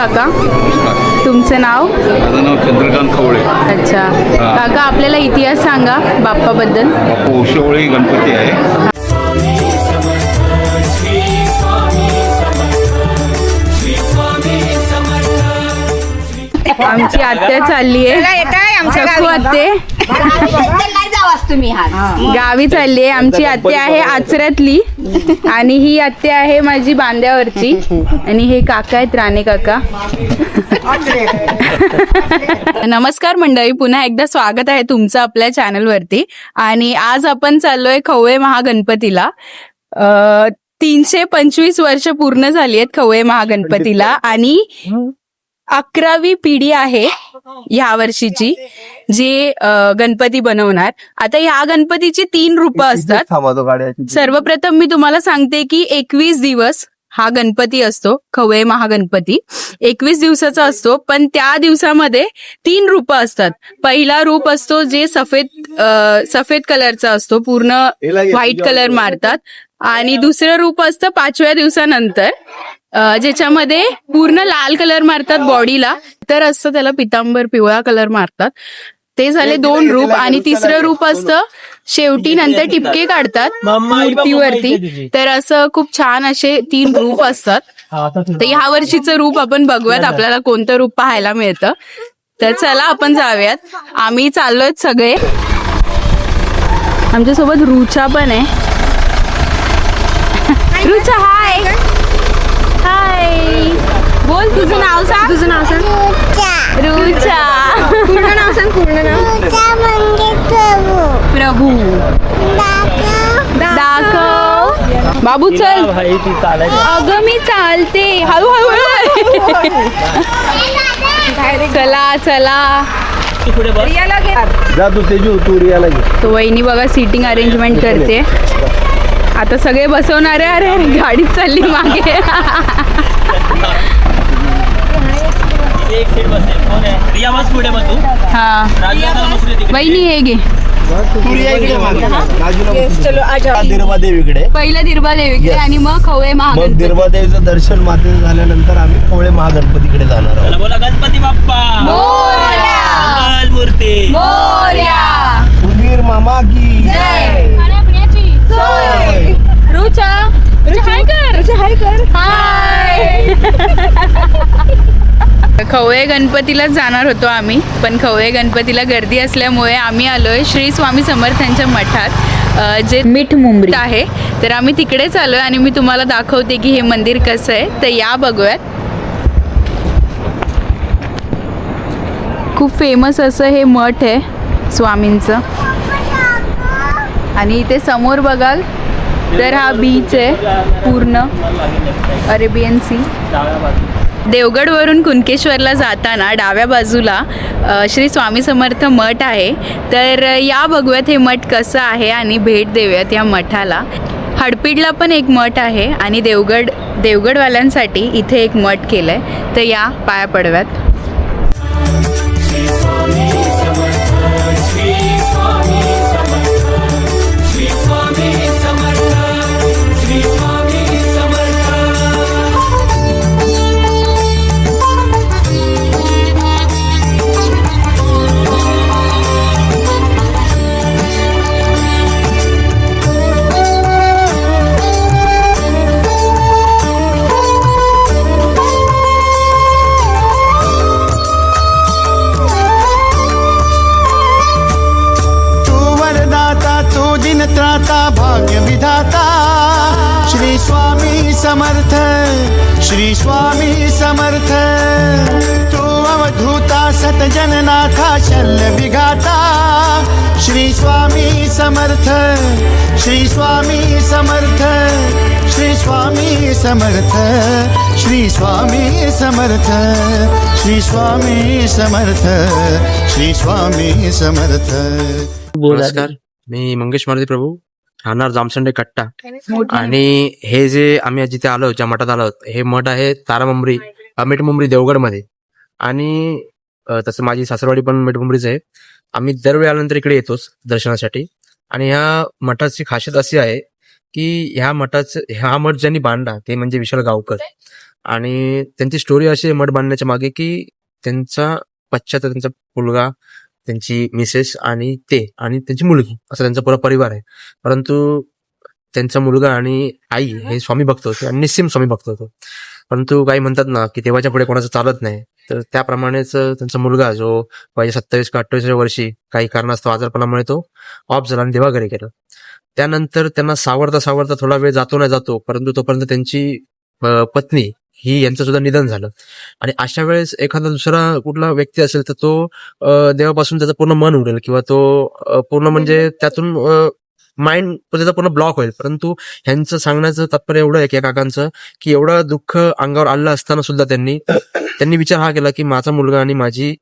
काका? नमस्कार तुमचं नाव? माझं नाव चंद्रकांत खवळे. अच्छा. काका आपल्याला इतिहास सांगा बाप्पाबद्दल. बापू उशवळी गणपती आहे. आमची आत्या चालली आहे. आत्ते हा गावी चालली आहे. आमची आत्या आहे आचऱ्यातली. आणि ही आत्या आहे माझी बांद्यावरची. आणि हे काका आहेत राणे काका. नमस्कार मंडळी पुन्हा एकदा स्वागत आहे तुमचं आपल्या चॅनलवरती. आणि आज आपण चाललोय खवळे महागणपतीला. अ, तीनशे पंचवीस वर्ष पूर्ण झाली आहेत खवळे महागणपतीला. आणि अकरावी पिढी आहे ह्या वर्षीची जी गणपती बनवणार. आता ह्या गणपतीची तीन रूपं असतात. सर्वप्रथम मी तुम्हाला सांगते की एकवीस दिवस हा गणपती असतो खवळे महागणपती. एकवीस दिवसाचा असतो पण त्या दिवसामध्ये तीन रूप असतात. पहिला रूप असतो जे सफेद सफेद कलरचा असतो पूर्ण व्हाईट कलर मारतात. आणि दुसरं रूप असतं पाचव्या दिवसानंतर. ज्याच्यामध्ये पूर्ण लाल कलर मारतात बॉडीला तर असतं त्याला पितांबर पिवळा कलर मारतात. ते झाले दोन रूप आणि तिसरं रूप असतं शेवटी नंतर टिपके काढतात मूर्तीवरती. तर असं खूप छान असे तीन रूप असतात. तर ह्या वर्षीचं रूप आपण बघूयात आपल्याला कोणतं रूप पाहायला मिळतं. तर चला आपण जाऊयात. आम्ही चाललोय सगळे. आमच्यासोबत रुचा पण आहे. रुचा हाय हाय बोल तुझं नाव सांग. तुझं नाव सांग. रुचा. पूर्ण नाव सांग पूर्ण नाव. प्रभू. दाखव. बाबू चल. अगं मी चालते. हळूहळू चला चला. जा तू तेजू तू रियाला घे. तो वहिनी बघा सीटिंग अरेंजमेंट करते. आता सगळे बसवणारे अरे गाडीत चालली मागे. एक सीट बसेल. कोण आहे रिया बस पुढे बसू हा राजू दादा बसू तिकडे वहिनी हे घे. देवीकडे पहिलं दिरबा देवीकडे आणि मग खवळे मग महागणपती दिरबा देवीचं दर्शन माते झाल्यानंतर आम्ही कोळे महागणपतीकडे जाणार आहोत. चला बोला गणपती बाप्पा. मंगल मूर्ती मोरया. सुधीर मामा की रुचा. रुचा हाय कर. रुचा हाय कर. हाय. खवळे गणपतीलाच जाणार होतो आम्ही पण खवळे गणपतीला गर्दी असल्यामुळे आम्ही आलोय श्री स्वामी समर्थांच्या मठात जे मीठ मुंबरी. आहे तर आम्ही तिकडेच आलोय आणि मी तुम्हाला दाखवते की हे मंदिर कसं आहे तर या बघूयात. खूप फेमस असं हे मठ आहे स्वामींचं. आणि इथे समोर बघाल तर हा बीच आहे पूर्ण अरेबियन सी देवगडवरून कुणकेश्वरला जाताना डाव्या बाजूला श्री स्वामी समर्थ मठ आहे. तर या बघूयात हे मठ कसं आहे आणि भेट देऊयात या मठाला. हडपीडला पण एक मठ आहे आणि देवगड देवगडवाल्यांसाठी इथे एक मठ केलं आहे तर या पाया पडव्यात. समर्थ श्री स्वामी समर्थ. तू अवधूता सतजननाथा शल्य विघाता श्री स्वामी समर्थ श्री स्वामी समर्थ श्री स्वामी समर्थ श्री स्वामी समर्थ श्री स्वामी समर्थ श्री स्वामी समर्थ. नमस्कार मी मंगेश मारुती प्रभू. राहणार जामसंडे कट्टा. आणि हे जे आम्ही जिथे आलो ज्या मठात आलो हे मठ आहे तारामुंबरी मिठमुंबरी देवगडमध्ये. आणि तसं माझी सासरवाडी पण मिठमुंबरीच आहे. आम्ही दरवेळी आल्यानंतर इकडे येतोच दर्शनासाठी. आणि ह्या मठाची खासियत अशी आहे की ह्या मठाचं हा मठ ज्यांनी बांधला ते म्हणजे विशाल गावकर. आणि त्यांची स्टोरी अशी आहे मठ बांधण्याच्या मागे की त्यांचा पश्चात त्यांचा मुलगा त्यांची मिसेस आणि ते आणि त्यांची मुलगी असा त्यांचा पुरा परिवार आहे. परंतु त्यांचा मुलगा आणि आई हे स्वामी भक्त होते आणि निस्सिम स्वामी भक्त होते. परंतु काही म्हणतात ना की देवाच्या पुढे कोणाचं चालत नाही. तर त्याप्रमाणेच त्यांचा मुलगा जो वयाच्या सत्तावीस का अठ्ठावीसव्या वर्षी काही कारणास्तव आजारपणामुळे तो ऑफ झाला आणि देवाघरी गेला. त्यानंतर त्यांना सावरता सावरता थोडा वेळ जातो नाही जातो परंतु तोपर्यंत त्यांची पत्नी ही यांचं सुद्धा निधन झालं. आणि अशा वेळेस एखादा दुसरा कुठला व्यक्ती असेल तर तो देवापासून त्याचं पूर्ण मन उडेल किंवा तो पूर्ण म्हणजे त्यातून माइंड त्याचा पूर्ण ब्लॉक होईल. परंतु ह्यांचं सांगण्याचं तात्पर्य एवढं आहे की काकांचं की एवढं दुःख अंगावर आलं असताना सुद्धा त्यांनी त्यांनी विचार हा केला की माझा मुलगा आणि माझी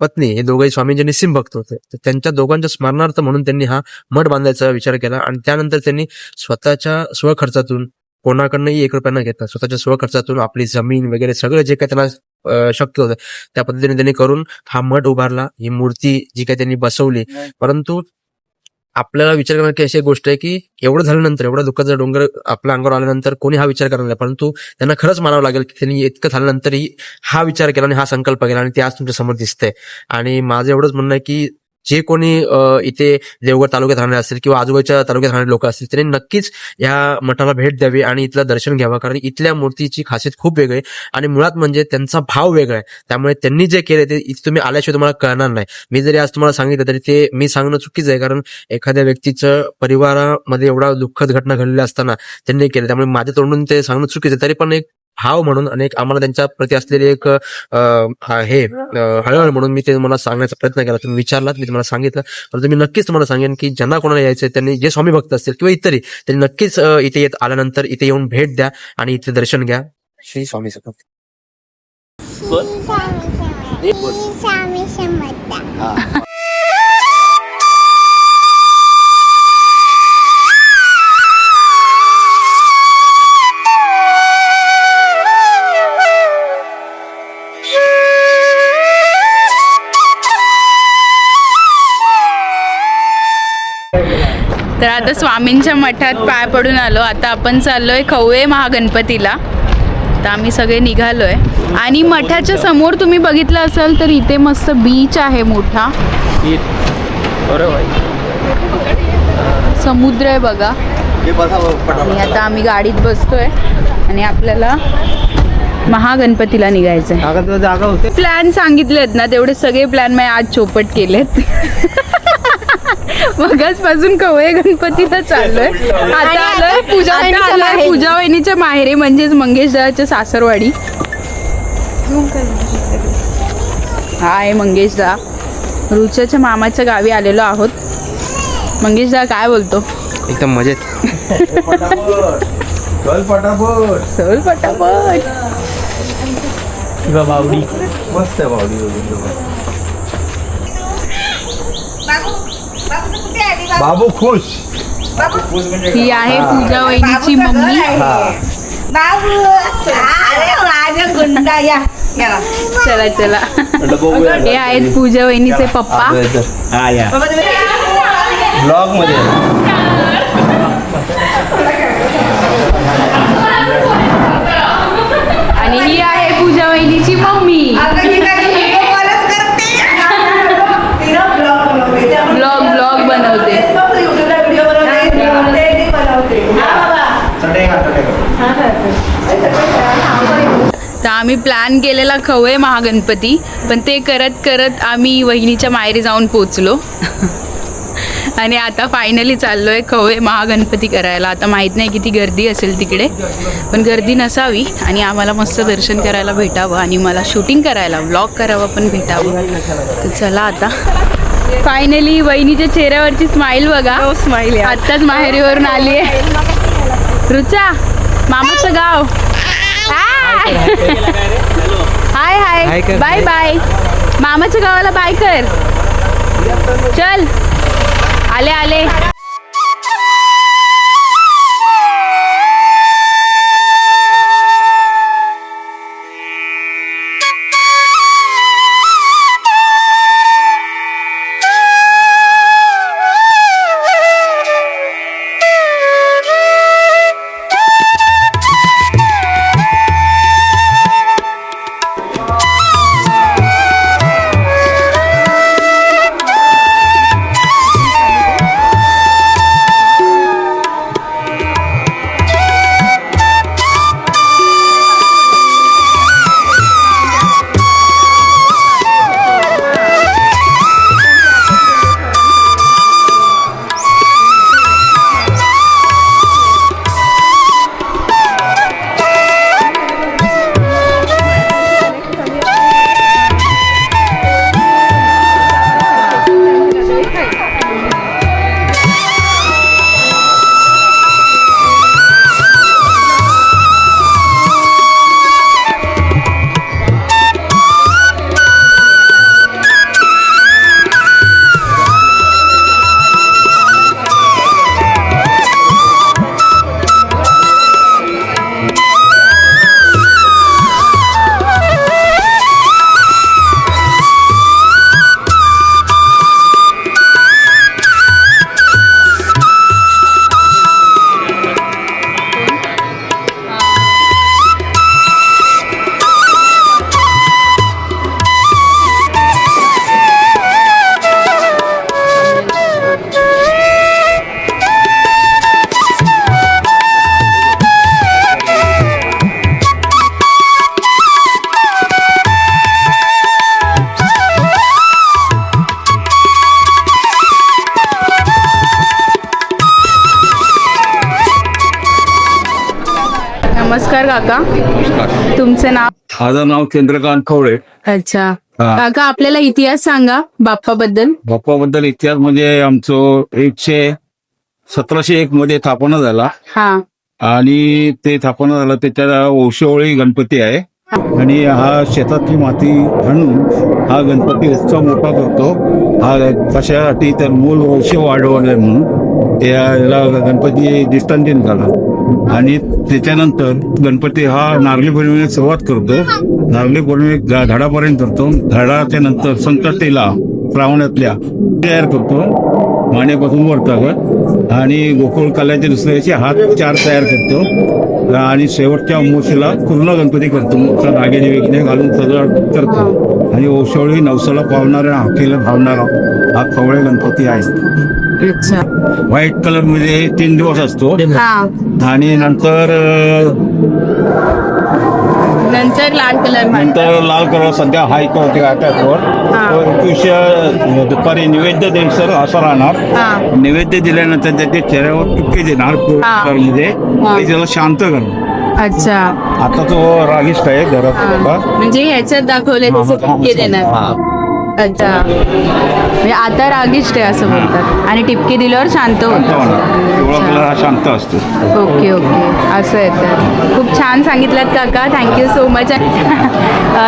पत्नी हे दोघंही स्वामींचे निस्सिम भक्त होते. तर त्यांच्या दोघांच्या स्मरणार्थ म्हणून त्यांनी हा मठ बांधायचा विचार केला आणि त्यानंतर त्यांनी स्वतःच्या स्वखर्चातून कोणाकडनंही एक रुपया न घेता स्वतःच्या स्वखर्चातून आपली जमीन वगैरे सगळं जे काही त्यांना शक्य होतं त्या पद्धतीने त्यांनी करून हा मठ उभारला. ही मूर्ती जी काही त्यांनी बसवली. परंतु आपल्याला विचार करणार की अशी गोष्ट आहे की एवढं झाल्यानंतर एवढा दुःखाचा डोंगर आपल्या अंगावर आल्यानंतर कोणी हा विचार करणार नाही. परंतु त्यांना खरंच मानावं लागेल की त्यांनी इतकं झाल्यानंतरही हा विचार केला आणि हा संकल्प केला आणि ते आज तुमच्यासमोर दिसतंय. आणि माझं एवढंच म्हणणं आहे की जे कोणी इथे देवगड तालुक्यात राहणारे असतील किंवा आजूबाजूच्या तालुक्यात राहणारे लोक असतील त्यांनी नक्कीच या मठाला भेट द्यावी आणि इथलं दर्शन घ्यावं. कारण इथल्या मूर्तीची खासियत खूप वेगळी आहे आणि मुळात म्हणजे त्यांचा भाव वेगळा आहे. त्यामुळे त्यांनी जे केले ते इथे तुम्ही आल्याशिवाय तुम्हाला कळणार नाही. मी जरी आज तुम्हाला सांगितलं तरी ते मी सांगणं चुकीचं आहे. कारण एखाद्या व्यक्तीचं परिवारामध्ये एवढा दुःखद घटना घडलेली असताना त्यांनी केलं. त्यामुळे माझ्या तोंडून ते सांगणं चुकीचं आहे. तरी पण एक भाव म्हणून आणि एक आम्हाला त्यांच्या प्रती असलेली एक हा- हळहळ म्हणून मी ते तुम्हाला सांगण्याचा प्रयत्न केला. तुम्ही विचारलात मी तुम्हाला सांगितलं. परंतु मी नक्कीच तुम्हाला सांगेन की ज्यांना कोणाला यायचं त्यांनी जे स्वामी भक्त असतील किंवा इतरही त्यांनी नक्कीच इथे येत आल्यानंतर इथे येऊन भेट द्या आणि इथे दर्शन घ्या. श्री स्वामी समर्थ. स्वामी समर्थ. तर आता स्वामींच्या मठात पाय पडून आलो. आता आपण चाललोय खवळे महागणपतीला. तर आम्ही सगळे निघालोय. आणि मठाच्या समोर तुम्ही बघितलं असाल तर इथे मस्त बीच आहे मोठा. समुद्र आहे बघा. आणि आता आम्ही गाडीत बसतोय. आणि आपल्याला महागणपतीला निघायचंय. जागा होते. प्लॅन सांगितलेत ना तेवढे सगळे प्लॅन मी आज चोपट केलेत. मगाचपासून कवळे गणपतीला चाललोय. आता आलोय पूजा आलोय. पूजा वहिनीच्या माहेरी म्हणजेच मंगेश दाच्या सासरवाडी हा आहे मंगेश दा रुच्याच्या मामाच्या गावी आलेलो आहोत. मंगेश दा काय बोलतो? एकदम मजेत. चल पटापट. चल पटापट. बावडी. मस्त आहे बावडी. बाबू खुश. ही आहे पूजा वहिनीची मम्मी. बाबू अरे माझ्या गुंडा या. या. चला चला. हे आहेत पूजा वहिनीचे पप्पा. हा या. ब्लॉगमध्ये आणि ही आहे पूजा वहिनीची मम्मी. अगं काय तर आम्ही प्लॅन केलेला खवय महागणपती पण ते करत करत आम्ही वहिनीच्या माहेरी जाऊन पोचलो आणि आता फायनली चाललोय खवय महागणपती करायला. आता माहीत नाही किती गर्दी असेल तिकडे पण गर्दी नसावी आणि आम्हाला मस्त दर्शन करायला भेटावं आणि मला शूटिंग करायला व्लॉग करावं पण भेटावं. तर चला आता. फायनली वहिनीच्या चेहऱ्यावरची स्माईल बघा. स्माईल आत्ताच माहेरीवरून आली आहे. रुचा मामाचं गाव. हाय हाय बाय बाय मामाच्या गावाला बाय कर. चल. आले आले. काका? तुमचं नाव? माझं नाव चंद्रकांत खवळे. अच्छा. काका आपल्याला इतिहास सांगा बाप्पाबद्दल. बाप्पाबद्दल इतिहास म्हणजे आमचं एकशे सतराशे एक मध्ये स्थापना झाला. हा. आणि ते स्थापना झालं त्याच्या वंशवळी गणपती आहे. आणि हा शेतातली माती आणून हा गणपती उत्सव मोठा करतो. हा कशासाठी तर मूल वंश वाढवले म्हणून. त्याला गणपती दृष्टांतीन झाला आणि त्याच्यानंतर गणपती हा नारळी पौर्णिमेला सुरुवात करतो. नारळी पौर्णिमे झाडापर्यंत करतो. झाडाच्या नंतर संकटेला श्रावणातल्या तयार करतो. माण्यापासून वरतागत आणि गोकुळ कल्याच्या दुसऱ्या दिवशी हात चार तयार करतो. आणि शेवटच्या अमावस्येला पूर्ण गणपती करतो. मोठा दागिने वेगिने घालून सजावट करतो. आणि ओशोळी नवसाला पावणारा हाकेला भावणारा हा कवळे गणपती आहे. अच्छा. व्हाईट कलरमध्ये तीन दिवस असतो. हा. आणि नंतर नंतर लाल कलर नंतर लाल कलर सध्या हाय तो त्यावर एकवीसशे दुपारी नैवेद्य द्यायचं असं राहणार. नैवेद्य दिल्यानंतर त्याच्या चेहऱ्यावर टिपके देणार. मध्ये त्याला शांत करणार अच्छा. आता तो रागिष्ट आहे घरात. म्हणजे ह्याच्यात दाखवले देणार. अच्छा. म्हणजे आता रागिष्ट आहे असं बोलतात आणि टिपके दिल्यावर शांत पिवळा होत कलर हा शांत असतो. Okay okay. असं आहे तर. खूप छान सांगितलं काका. Thank you so much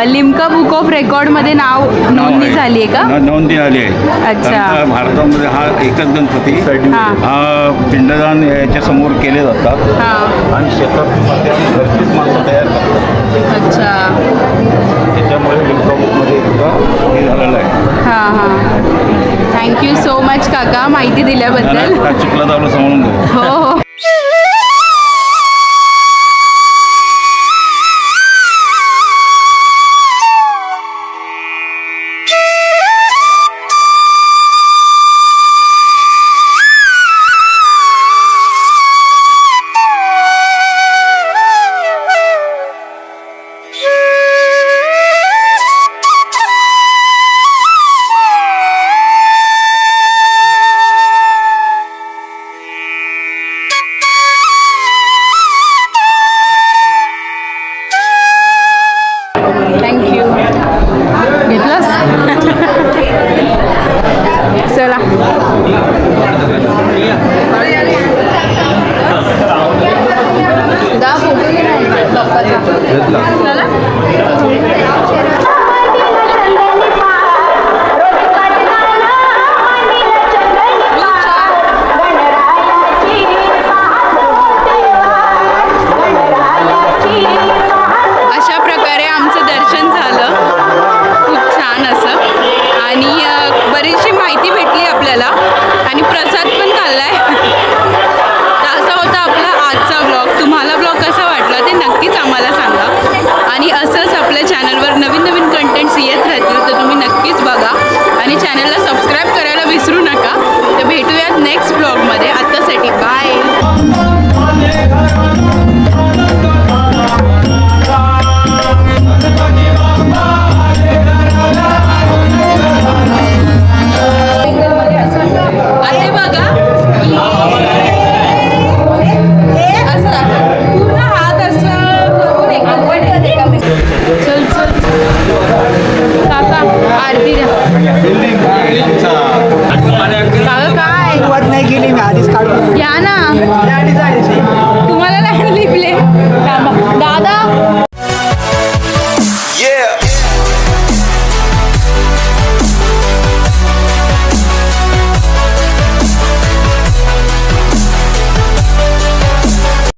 Limca book of रेकॉर्डमध्ये नाव नोंदणी. झाली आहे. का? न- नोंदणी आली आहे. अच्छा. कारण का भारतामध्ये हा एकच गणपती. हा. हा पिंडदान याच्या समोर केले जातात. हां. आणि शेतात दा फोटो घे ना बाप्पाचा. आरती अगं काय? नाही केली मी तुम्हाला नाही दादा.